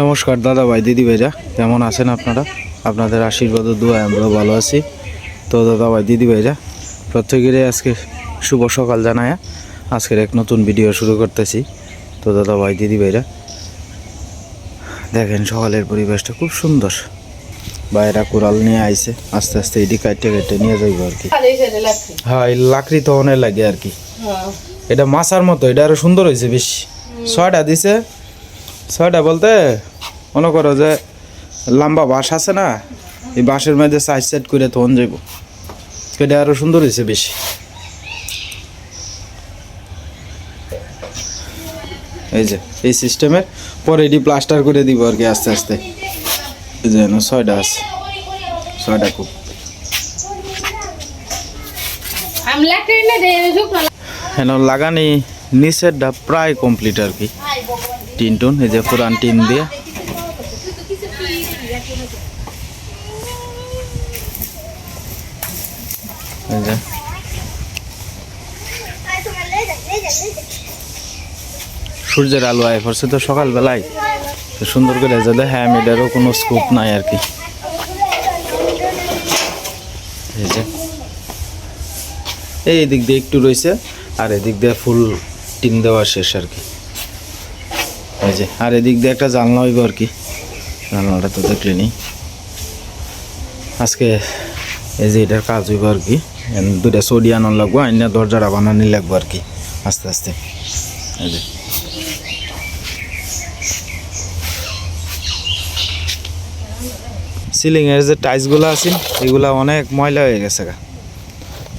নমস্কার দাদা ভাই দিদি ভাইরা কেমন আছেন আপনারা? আপনাদের আশীর্বাদ ও দোয়ায় আমরা ভালো আছি। তো দাদা ভাই দিদি ভাইরা প্রত্যেকেরই আজকে শুভ সকাল জানায়। আজকের এক নতুন ভিডিও শুরু করতেছি। তো দাদা ভাই দিদি ভাইরা দেখেন সকালের পরিবেশটা খুব সুন্দর। বাইরা কোরাল নিয়ে আইছে আস্তে আস্তে এটি কাটতে কাটতে নিয়ে যাইব আর কি। হ্যাঁ এই লাকড়ি তো অনেক লাগে আর কি। এটা মাছার মতো এটা আরও সুন্দর হয়েছে বেশি। ছয়টা দিছে ছয়টা বলতে? মনে করো যে লম্বা বাঁশ আছে না, এই বাঁশের মধ্যে সাইড সাইড করে তখন যাইব। এটা আরও সুন্দর হয়েছে বেশি। এই যে, এই সিস্টেমের পরে এটি প্লাস্টার করে দিব আর কি আস্তে আস্তে। এই যে ছয়টা আছে, ছয়টা খুব হেন লাগানি নিচেরটা প্রায় কমপ্লিট আর কি। টিন টুন, এই যে পুরান টিন দিয়ে। সূর্যের আলো আয় পড়ছে তো সকালবেলায়। সুন্দর করে যে দেখে, আমি এটারও কোনো স্কোপ নাই আর কি। এই এই দিক দিয়ে একটু রয়েছে, আর এদিক দিয়ে ফুল টিন দেওয়া শেষ আর কি। এই যে, আর এদিক দিয়ে একটা জানলা হইব আর কি। জানলাটা তো দেখলে নি আজকে এই যে এটার কাজ হইব আর কি। দুটা সডি আনার লাগবো, আইনা দরজাটা বানানি লাগবো আর কি, আস্তে আস্তে। এই যে। সিলিংয়ের যে টাইলসগুলো আছে, এগুলা অনেক ময়লা হয়ে গেছে গা।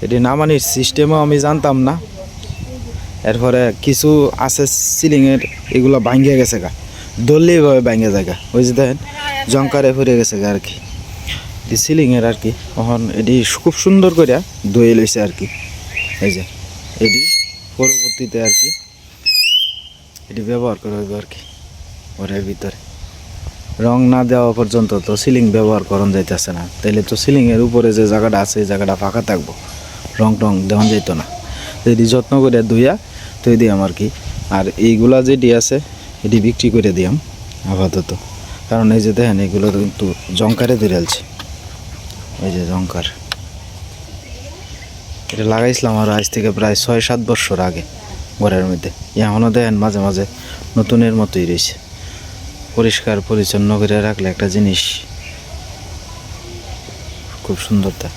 এটি নামানির সিস্টেমও আমি জানতাম না। এরপরে কিছু আছে সিলিংয়ের এগুলো ভাঙ্গে গেছে গা। দললেই ভাবে ভাঙ্গে জায়গা ওই যে দেখেন জঙ্কারে ফুরে গেছে গা আর কি। সিলিংয়ের আর কি তখন এটি খুব সুন্দর করে ধুয়ে লইছে আর কি। এই যে, এটি পরবর্তীতে আর কি, এটি ব্যবহার করা হইব আর কি, ঘরের ভিতরে। রং না দেওয়া পর্যন্ত তো সিলিং ব্যবহার করন যাইতেছে না। তাইলে তো সিলিংয়ের উপরে যে জায়গাটা আছে, এই জায়গাটা ফাঁকা থাকব। রং টং দেওয়া যেত না। যদি যত্ন করে ধুইয়া তুই দিয়াম আর কি। আর এইগুলা যেটি আছে, এটি বিক্রি করে দিয়াম আপাতত। কারণ এই যে দেখেন, এগুলো কিন্তু জঙ্কারে আলছে। এই যে জঙ্কার এটা লাগাইছিলাম আর আজ থেকে প্রায় ছয় সাত বছর আগে, ঘরের মধ্যে। এখনও দেখেন মাঝে মাঝে নতুনের মতোই রয়েছে। পরিষ্কার, পরিচ্ছন্ন করে রাখলে একটা জিনিস খুব সুন্দর তা।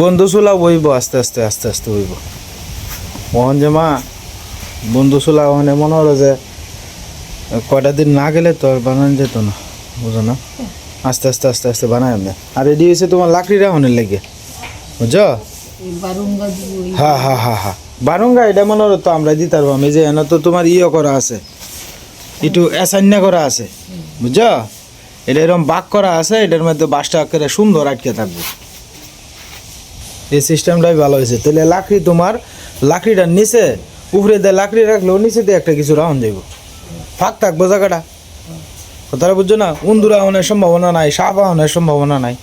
বন্ধু চুলা বইব, আস্তে আস্তে আস্তে আস্তে বইব। মোহন যে মা, বন্ধু চুলা মানে মনে হলো যে, কয়টা দিন না গেলে তো আর বানানো যেত না, বুঝো না? আস্তে আস্তে আস্তে আস্তে বানাই আমরা আর রেডি হয়েছে তোমার লাকড়ি রাখনের লেগে দিব হ্যাঁ হ্যাঁ হ্যাঁ হ্যাঁ বারুঙ্গা, এটা মনে হলো তো আমরা দিতে পারব, আমি যে এনে তো তোমার ইয়ে করা আছে, একটু অ্যাসান্না করা আছে, বুঝছ? এটা এরকম বাক করা আছে, এটার মধ্যে বাসটা করে সুন্দর আটকে থাকবে। এই সিস্টেমটাই ভালো হয়েছে। তাহলে লাকড়ি তোমার লাকড়িটার নিচে উপরে দিয়ে লাকড়ি রাখলেও নিচে দিয়ে একটা কিছু রাউন্ড যাইব ফাঁক থাকব জায়গাটা কথাটা বুঝছ না? উন্দুরা আহনের সম্ভাবনা নাই সাপ আহনের সম্ভাবনা নাই।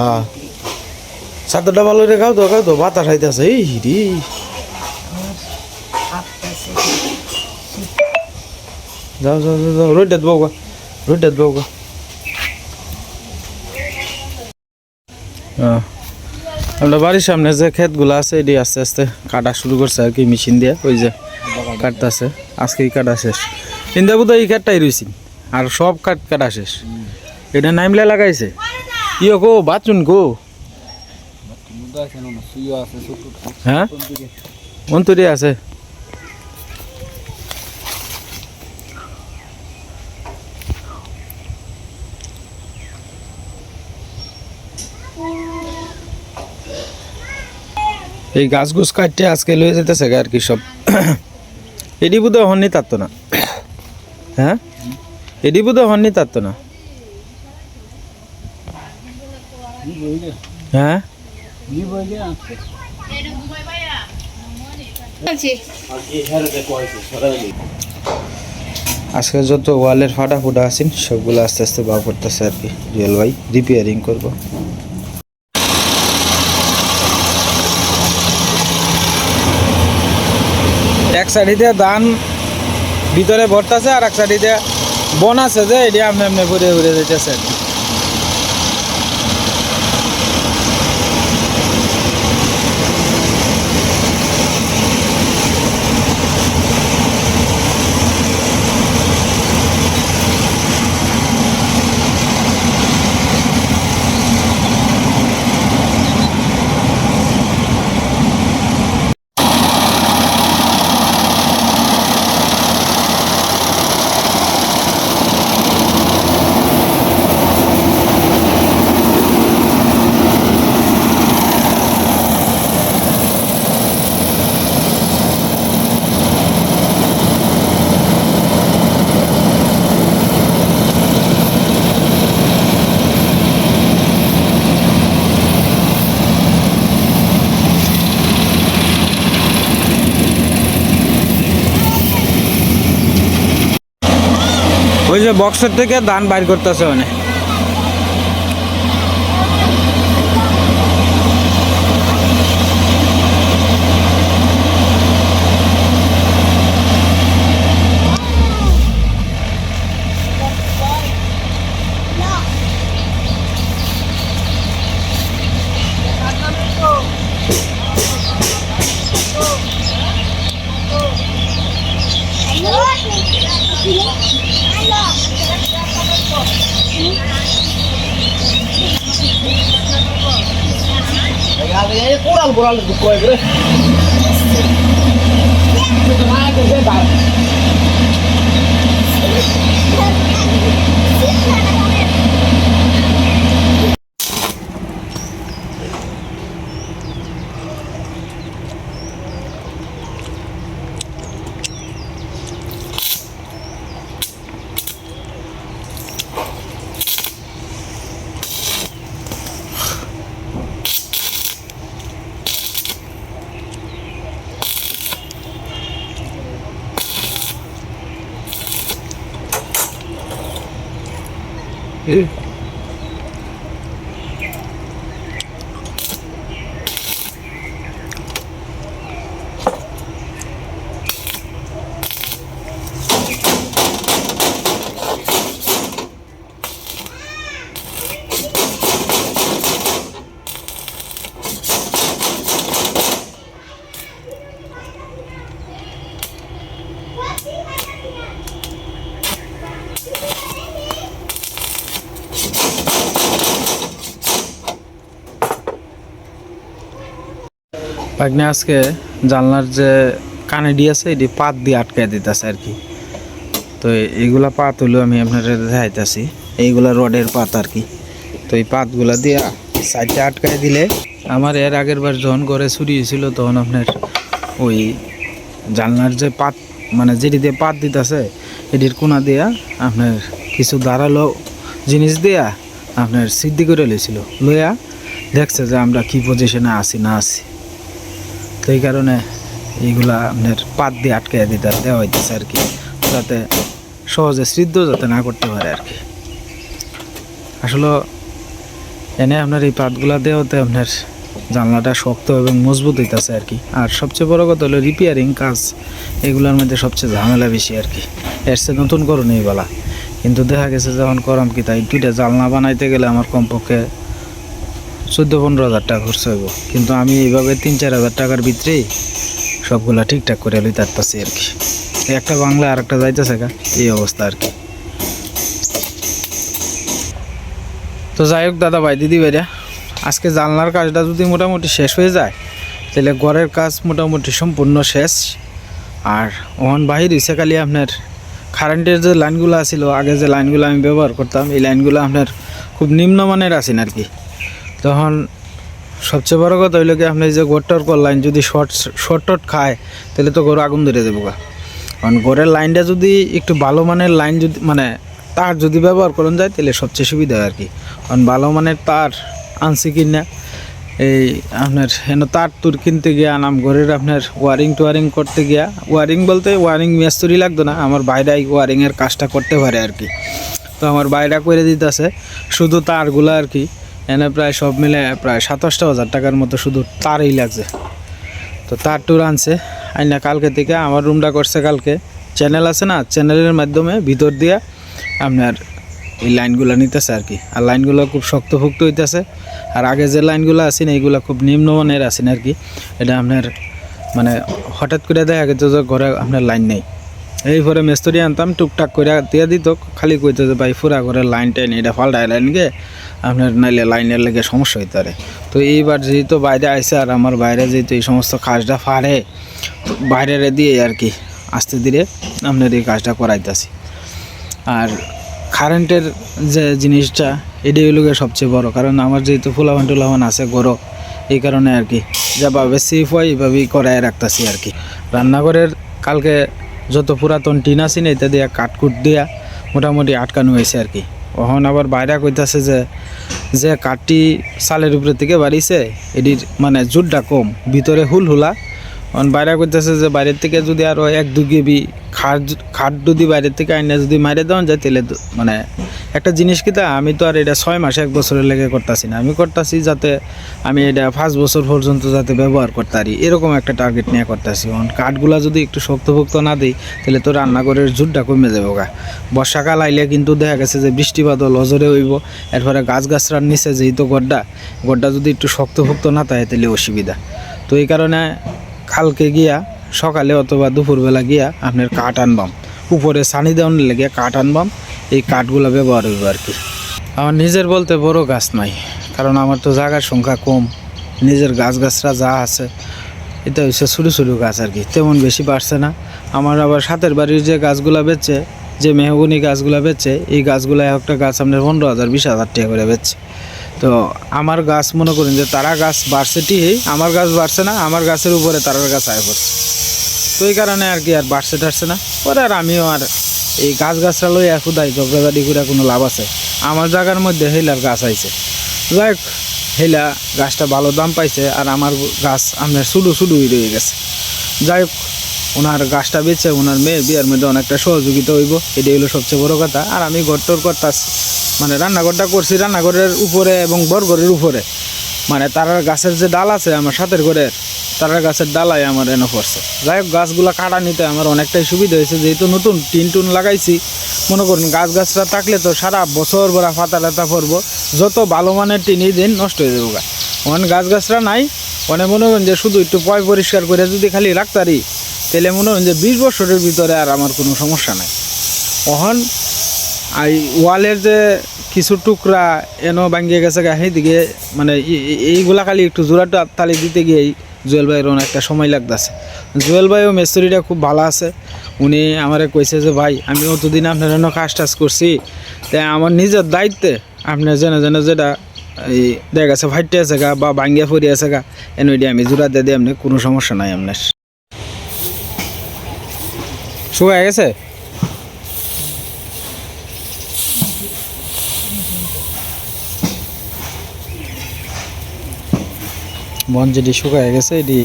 হ্যাঁ। সাতটা ভালো রে খাও তো খাও তো বাতাস আইতেছে। এই রে। যাও যাও যাও রোডটা দেবো গা রোডটা দেবো গা হ্যাঁ। আমরা বাড়ির সামনে যে ক্ষেতগুলো আছে, এটি আস্তে আস্তে কাটা শুরু করছে আর কি, মেশিন দিয়ে, ওই যে কাটতেছে। আজকেই কাটা শেষ। কিন্তু বোধ এই কাঠটাই রয়েছি আর সব কাঠ কাটা শেষ। এটা নাইমলে লাগাইছে। ইয়ে গো বাচুন গো? হ্যাঁ? অন্তরে আছে। এই গাছ গুছ কাটতে আজকে লয়ে যেতেছে আর কি সব। এডি বোধ হননি তারতো না। হ্যাঁ? এডি বোধ হননি তারতো না। হ্যাঁ? আজকে যত ওয়ালের ফাটা ফুটা আছেন, সবগুলো আস্তে আস্তে বার করতেছে আর কি জুয়েল ভাই। রিপেয়ারিং করব। এক সাইডে ধান ভিতরে ভরতাছে আর এক সাইডে বন আছে যে, এটা আপনি আপনি ঘুরে ঘুরে যেতেছে ওই যে বক্সের থেকে ধান বাইর করতেছে অনেক কোরাল কোরাল কয় করে পাগনে আজকে জানলার যে কানেডি আছে, এটি পাত দিয়ে আটকায় দিতেছে আর কি। তো এইগুলা পাত হলো আমি আপনার দেখাইতেছি। এইগুলা রডের পাত আর কি। তো এই পাতগুলা দিয়ে সাইডে আটকায় দিলে আমার এর আগের বার যখন ঘরে চুরি হয়েছিল, তখন আপনার ওই জানলার যে পাত মানে যেটি দিয়ে পাত দিতেছে, এটির কোনা দিয়া আপনার কিছু দাঁড়াল জিনিস দিয়া আপনার সিদ্ধি করে লইছিল। লইয়া দেখছে যে আমরা কি পজিশনে আছি, না আছি। তো এই কারণে এইগুলা আপনার পাত দিয়ে আটকে দিতে দেওয়া হইতেছে আর কি, যাতে সহজে সিদ্ধ যাতে না করতে পারে আর কি। আসলে এনে আপনার এই পাতগুলা দেওয়াতে আপনার জানলাটা শক্ত এবং মজবুত হইতেছে আর কি। আর সবচেয়ে বড় কথা হলো রিপেয়ারিং কাজ, এগুলোর মধ্যে সবচেয়ে ঝামেলা বেশি আর কি। এর চেয়ে নতুন করো নেই বলা। কিন্তু দেখা গেছে যখন করাম কি তাই দুইটা জানলা বানাইতে গেলে আমার কমপক্ষে চোদ্দ পনেরো হাজার টাকা খরচ হইব। কিন্তু আমি এইভাবে তিন চার হাজার টাকার ভিতরেই সবগুলা ঠিকঠাক করে লই তারতাছি আর কি। একটা বাংলা আর একটা যাইতেছে গা, এই অবস্থা আর কি। তো যাই হোক দাদা ভাই, দিদি ভাইরা, আজকে জানলার কাজটা যদি মোটামুটি শেষ হয়ে যায়, তাহলে ঘরের কাজ মোটামুটি সম্পূর্ণ শেষ। আর ওখান বাহির হয়েছে খালি আপনার কারেন্টের যে লাইনগুলো আছিল আগে যে লাইনগুলো আমি ব্যবহার করতাম, এই লাইনগুলো আপনার খুব নিম্নমানের আছেন আর কি। তখন সবচেয়ে বড় কথা হইল কি, আপনি যে গোটটার কল লাইন যদি শর্ট শর্ট টট খায়, তাহলে তো গরু আগুন ধরে দেবো কারণ গোড়ের লাইনটা যদি একটু ভালো মানের লাইন যদি মানে তার যদি ব্যবহার করেন যায়, তাহলে সবচেয়ে সুবিধা হয় আর কি। কারণ ভালো মানের তার আনছি কি না এই আপনার হেন তার তুর কিনতে গিয়া, নাম ঘরের আপনার ওয়ারিং টোয়ারিং করতে গিয়া ওয়ারিং বলতে ওয়ারিং মিস্ত্রি লাগতো না, আমার বাইরাই ওয়ারিংয়ের কাজটা করতে পারে আর কি। তো আমার বাইরা করে দিতেছে, শুধু তারগুলো আর কি। এনে প্রায় সব মিলে প্রায় সাতাশটা হাজার টাকার মতো শুধু তারই লাগছে। তো তার টুর আনছে। আইনা কালকে থেকে আমার রুমটা করছে কালকে। চ্যানেল আছে না চ্যানেলের মাধ্যমে ভিতর দিয়া আপনার এই লাইনগুলো নিতেছে আর কি। আর লাইনগুলো খুব শক্তভুক্ত হইতেছে। আর আগে যে লাইনগুলো আছেন, এইগুলো খুব নিম্নমানের আছেন আর কি। এটা আপনার মানে হঠাৎ করে দেখা গেছে যে ঘরে আপনার লাইন নেই। এই পরে মেস্তরি আনতাম, টুকটাক করে দিয়ে দিত খালি কইতে যে ভাই ফুরা ঘরের লাইন টাইন এটা ফাল্টায় লাইন গে আপনার নাইলে লাইনের লেগে সমস্যা হইতে পারে তো এইবার যেহেতু বাইরে আইসে আর আমার বাইরে যেহেতু এই সমস্ত কাজটা ফাড়ে বাইরে দিয়ে আর কি, আস্তে ধীরে আপনার এই কাজটা করাইতেছি আর কারেন্টের যে জিনিসটা এটাই হলো সবচেয়ে বড়, কারণ আমার যেহেতু ফুলাবান টুলাবান আছে গরো এই কারণে আর কি যেভাবে সেফ হয়, এইভাবেই করায় রাখতেছি আর কি। রান্নাঘরের কালকে যত পুরাতন টিন আছে না দিয়া কাঠকুট দিয়া মোটামুটি আটকানো হয়েছে আর কি। ওখন আবার বাইরে কইতাছে যে যে কাঠটি চালের উপরে থেকে বাড়িছে, এটির মানে জুটটা কম, ভিতরে হুল হুলা অন বাইরে করতেছে যে বাইরের থেকে যদি আরও এক দু কেবি খাট খাট যদি বাইরের থেকে আইনা যদি মাইরে দেওয়া যায়, তাহলে মানে একটা জিনিস কি তা, আমি তো আর এটা ছয় মাসে, এক বছরের লেগে করতেছি না। আমি করতেছি যাতে আমি এটা পাঁচ বছর পর্যন্ত যাতে ব্যবহার করতে পারি। এরকম একটা টার্গেট নিয়ে করতেছি। অন কাঠগুলা যদি একটু শক্তভুক্ত না দিই, তাহলে তো রান্নাঘরের জুটটা কমে যাবে গা। বর্ষাকাল আইলে কিন্তু দেখা গেছে যে বৃষ্টি বাদল অজরে হইব। এরপরে গাছ গাছরার নিচে যেহেতু গড্ডা গড্ডা যদি একটু শক্তভুক্ত না থাকে, তাহলে অসুবিধা। তো এই কারণে কালকে গিয়া, সকালে অথবা দুপুরবেলা গিয়া আপনার কাঠ আনবাম। উপরে সানি দেওয়ার লেগে কাঠ আনবাম, এই কাঠগুলো ব্যবহার হইব আর কি। আমার নিজের বলতে বড় গাছ নাই, কারণ আমার তো জায়গার সংখ্যা কম। নিজের গাছ গাছরা যা আছে, এটা হচ্ছে ছোটো ছোটো গাছ আর কি, তেমন বেশি বাড়ছে না। আমার আবার সাতের বাড়ির যে গাছগুলো বেচছে যে মেহগুনি গাছগুলো বেচছে এই গাছগুলো একটা গাছ আপনার পনেরো হাজার, বিশ হাজার টাকা করে বেচছে তো আমার গাছ মনে করেন যে তারা গাছ বাড়ছে ঠিকই, আমার গাছ বাড়ছে না, আমার গাছের উপরে তারার গাছ আয় পড়ছে। তো এই কারণে আর কি আর বাড়ছে টাড়ছে না। পরে আর আমিও আর এই গাছ গাছরা লই একুদাই ঝগড়াঝাড়ি করে কোনো লাভ আছে। আমার জায়গার মধ্যে হেলার গাছ আইছে। যাই হেলা গাছটা ভালো দাম পাইছে আর আমার গাছ আপনার শুধু শুধুই রয়ে গেছে। যাই হোক ওনার গাছটা বেচে, ওনার মেয়ের বিয়ের মধ্যে অনেকটা সহযোগিতা হইব, এটাই হলো সবচেয়ে বড় কথা। আর আমি ঘরটোর করতাছি মানে রান্নাঘরটা করছি রান্নাঘরের উপরে এবং বরঘরের উপরে। মানে তারার গাছের যে ডাল আছে, আমার সাথের ঘরের তারার গাছের ডালাই আমার এনে পড়ছে। যাই হোক, গাছগুলো কাটা নিতে আমার অনেকটাই সুবিধা হয়েছে। যেহেতু নতুন টিন টুন লাগাইছি, মনে করুন গাছ গাছটা থাকলে তো সারা বছর ভরা ফাতা টাতা পড়ব। যত ভালো মানের টিনই দিন নষ্ট হয়ে যাব গা অনেক গাছ গাছরা নাই অনেক মনে করেন যে শুধু একটু পয় পরিষ্কার করে যদি খালি রাখতারি, তাহলে মনে করেন যে বিশ বছরের ভিতরে আর আমার কোনো সমস্যা নাই। অহন এই ওয়ালের যে কিছু টুকরা এনো ভাঙ্গিয়ে গেছে গা, সেইদিকে মানে এইগুলা খালি একটু জোড়াটা তালি দিতে গিয়েই জুয়েল ভাইয়ের অনেকটা সময় লাগতেছে। জুয়েল ভাইও মেস্তুরিটা খুব ভালো আছে। উনি আমারে কইছে যে, ভাই, আমি অতদিন আপনার এনে কাজ টাজ করছি। তাই আমার নিজের দায়িত্বে আপনার যেন যেন যেটা এই দেখা গেছে ফাইটে আছে গা বা ভাঙ্গিয়া ফরি আছে গা ওইটা আমি জোড়া দিয়ে দিই আপনি কোনো সমস্যা নাই আপনার। শুয়ে গেছে? বন যেটি শুকায় গেছে, এটি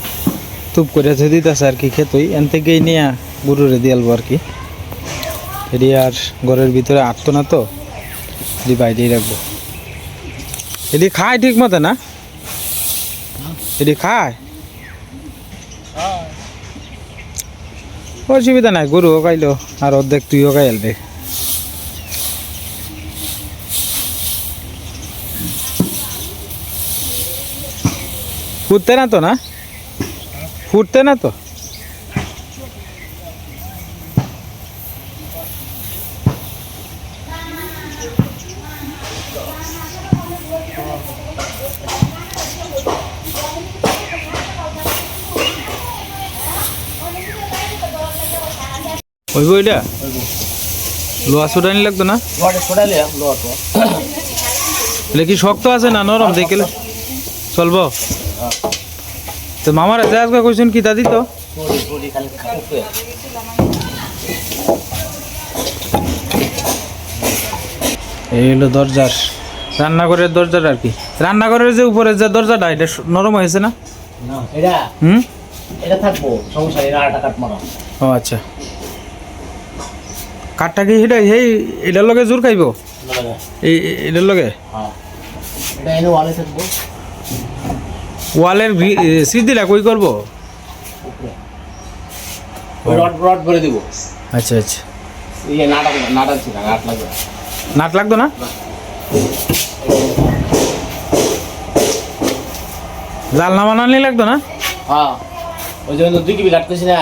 তুপ করে ধুয়ে দিতেছে আর কি খেতই, এন থেকেই নিয়ে গরুরে দিয়ালবো আর কি। এটি আর ঘরের ভিতরে আটতো না তো, এটি বাইরেই রাখব। এটি খায় ঠিক মতো না? এটি খায়? অসুবিধা নাই, গরুও খাইলো, আর অর্ধেক তুইও খাইলবে ফুটতে না তো না? ফুটতে না তো? ওই বইটা লোহা সুটানি লাগতো না? ছড়াইলে এটা কি শক্ত আছে না নরম? দেখলে? চলবো? তো মামার এতে আজকে কইছেন কি দাদি খাবে এই হলো দরজার রান্নাঘরের দরজাটা আর কি। রান্নাঘরের যে উপরের যে দরজাটা এটা নরম হয়েছে না? না হুম? এটা থাকব সমস্যা নেই কাট মারা। ও আচ্ছা। কাঠটা কি সেটা সেই এটার লগে জোর খাইব? এই এটার লগে? হ্যাঁ। এটা এনে ওয়ালে থাকব। ওয়ালের সিট দিলা কই করব? রড রড দেবো। আচ্ছা আচ্ছা। ইয়ে নাটা নাটা লাগবে। নাট লাগতো না? জালনা বানানি লাগতো না? হ্যাঁ। ওই জন্য দুই কিবি কাটতেছি না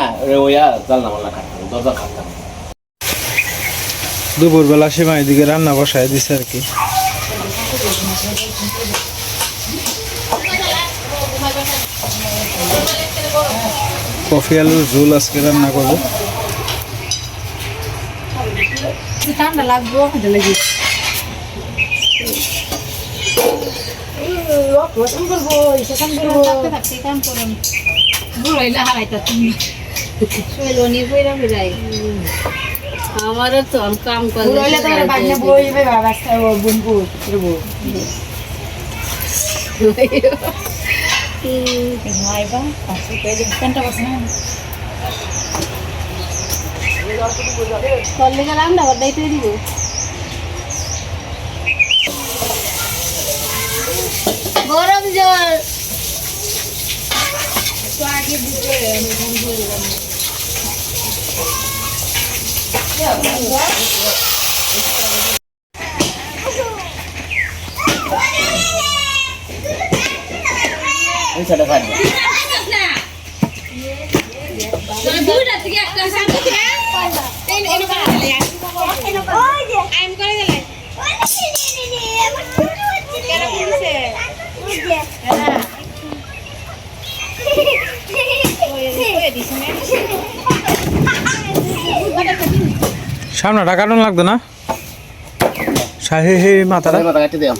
ওইয়া জাল না মাল্লা কাটতে দরজা কাটতাম দুপুরবেলা সীমা এদিকে রান্না বসায় দিছে আর কি। কফি আলুর ঝোল আজকে রান্না করব। ঠান্ডা লাগবো লাগি। আমারও তো কাম করে বুড়োলে তোমার বাজনা বই যাবে বাবা বুনবু করব আইবা পাঁচশো পেয়ে দেবেন কেনটা বসে না করলে গেলে আমরা বদাইতে দিব গরম জল তো আগে দিতে আমি ঘুম ধরে গেলাম এই সাইডে কাটবে দুইটা থেকে একটা সাথে এনে এনে বানালে আইন করে দিলে কেন বলছে সামনেটা কাটন লাগতো না? শাহি হে মাথাটা। মাথা কাটতে দিলাম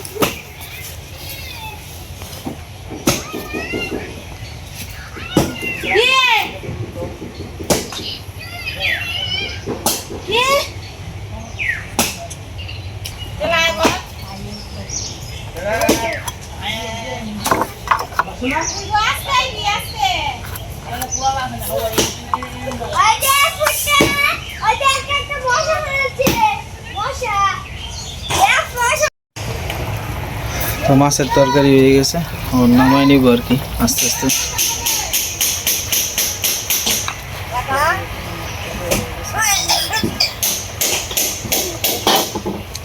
তো মাছের তরকারি হয়ে গেছে। ওর নামাই নিব আর কি, আস্তে আস্তে।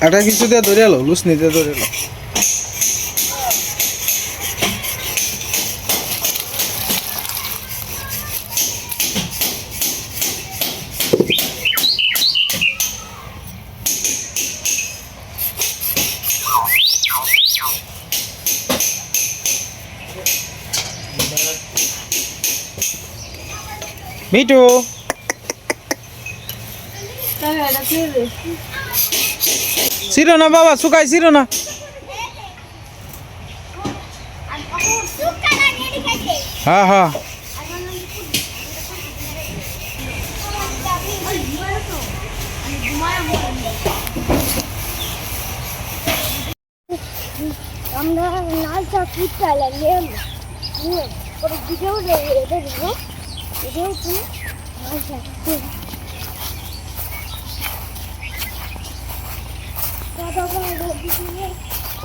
একটা কিছু দিয়ে ধরে এলো লুস নিতে ধরে এলো। মিটু ছিল না বাবা শুকাই ছিল না হ্যাঁ হ্যাঁ আমরা চা ফুটটা লাগিয়ে পরে ভিডিও দেখব ভিডিও লাল চা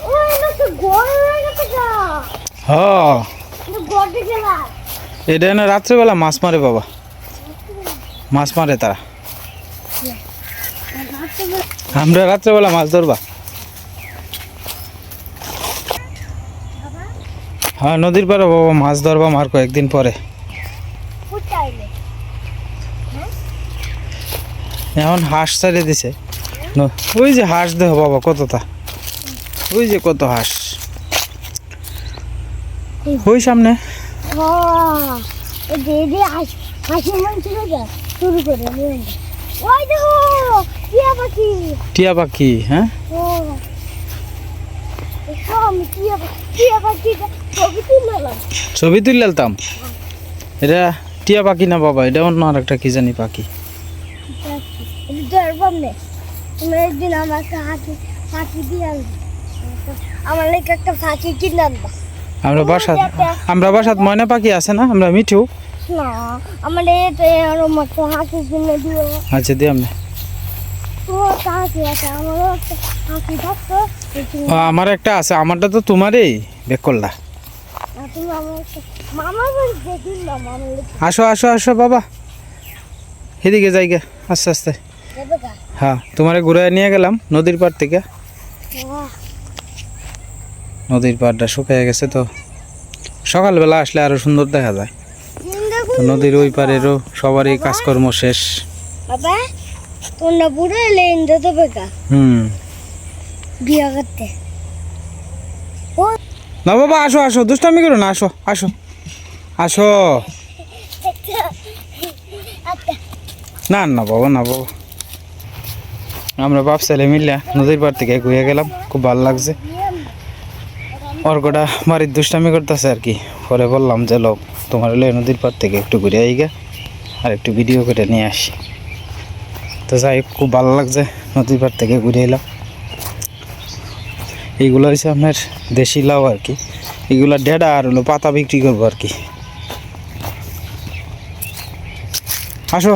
ও এটা তো গরম হয়ে গেছে গা হ্যাঁ এটা গড়ে গেলা এটা না রাত্রেবেলা মাছ মারে বাবা। মাছ মারে তারা। আমরা রাত্রেবেলা মাছ ধরবা। হ্যাঁ নদীর পারে বাবা মাছ ধরবা মার কয়েকদিন পরে ফুটটা এলে এখন হাঁস ছাড়িয়ে দিছে। ওই যে হাঁস দেহ বাবা কতটা। ওই যে কত হাঁস। ওই সামনে। টিয়া পাখি। হ্যাঁ? ছবি তুললাম। এটা টিয়া পাখি না বাবা এটা অন্য আর একটা কি জানি পাখি। এটা ধরবাম নে তুমি একদিন আমাকে হাতি হাতি দিয়ে আনবে। আমার লাগে একটা ফাঁকি কিনে আনবা। আমরা বাসাত আমরা বাসাত ময়না পাখি আছে না? আমরা মিঠু। না আমার এটা আরও মতো হাঁকি কিনে দিও। আচ্ছা দিয়ে আমি আছে আমারও একটা হাঁকি থাকতো ও, আমার একটা আছে আমারটা তো তোমারই বেক করলা আমার আসো আসো আসো বাবা। এদিকে যাইগে আস্তে আস্তে। হ্যাঁ তোমারে ঘুরে নিয়ে গেলাম নদীর পাড় থেকে। নদীর পাড়টা শুকিয়ে গেছে তো। সকালবেলা আসলে আরও সুন্দর দেখা যায়। নদীর ওই পারেরও সবারই কাজকর্ম শেষ। বাবা তোমরা বুড়ো এলে ইন্দো দেবে হুম। বিয়ে করতে। না বাবা আসো আসো দুষ্টামি করো না আসো আসো। আসো। আচ্ছা। না না বাবা না বাবা। আমরা বাপ ছেলে মিললে নদীর পাড় থেকে ঘুরে গেলাম, খুব ভালো লাগছে। অর্কটা বাড়ির দুষ্টামি করতেছে আর কি। পরে বললাম যে লোক তোমার হলে নদীর পাড় থেকে একটু ঘুরে আইগা আর একটু ভিডিও করে নিয়ে আসি। তো যাই খুব ভালো লাগছে নদীর পাড় থেকে ঘুরে এলাম। এইগুলো হচ্ছে আপনার দেশি লাউ আর কি। এগুলো ডেডা আর হলো পাতা বিক্রি করব আর কি। আসো।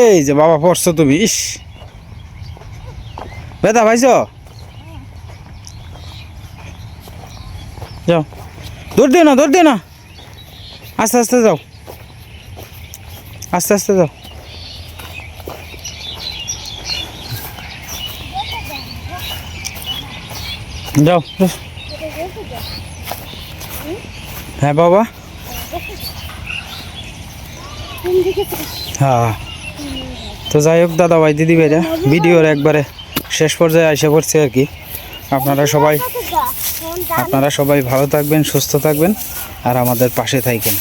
এই যে বাবা পড়ছো তুমি, ইস! বেদা ভাইছ? যাও। দৌড় দিও না, দৌড় দিও না। আস্তে আস্তে যাও। আস্তে আস্তে যাও। যাও হ্যাঁ বাবা। হ্যাঁ। তো যাই হোক দাদা ভাই দিদি ভাইরা ভিডিওর একবারে শেষ পর্যায়ে আশা করছি আর কি। আপনারা সবাই আপনারা সবাই ভালো থাকবেন, সুস্থ থাকবেন আর আমাদের পাশে থাকবেন